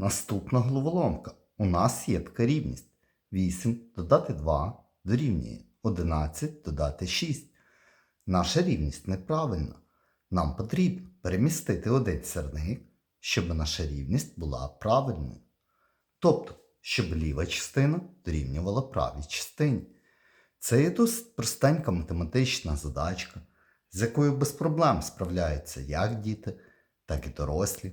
Наступна головоломка. У нас є така рівність. 8 додати 2 дорівнює 11 додати 6. Наша рівність неправильна. Нам потрібно перемістити один сірник, щоб наша рівність була правильною. Тобто, щоб ліва частина дорівнювала правій частині. Це є досить простенька математична задачка, з якою без проблем справляються як діти, так і дорослі.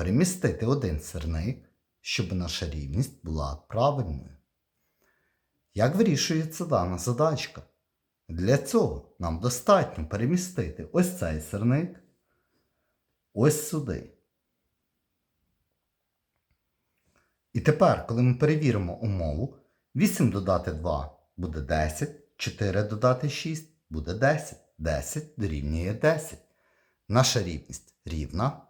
перемістити один сирник, щоб наша рівність була правильною. Як вирішується дана задачка? Для цього нам достатньо перемістити ось цей сирник ось сюди. І тепер, коли ми перевіримо умову, 8 додати 2 буде 10, 4 додати 6 буде 10, 10 дорівнює 10. Наша рівність рівна,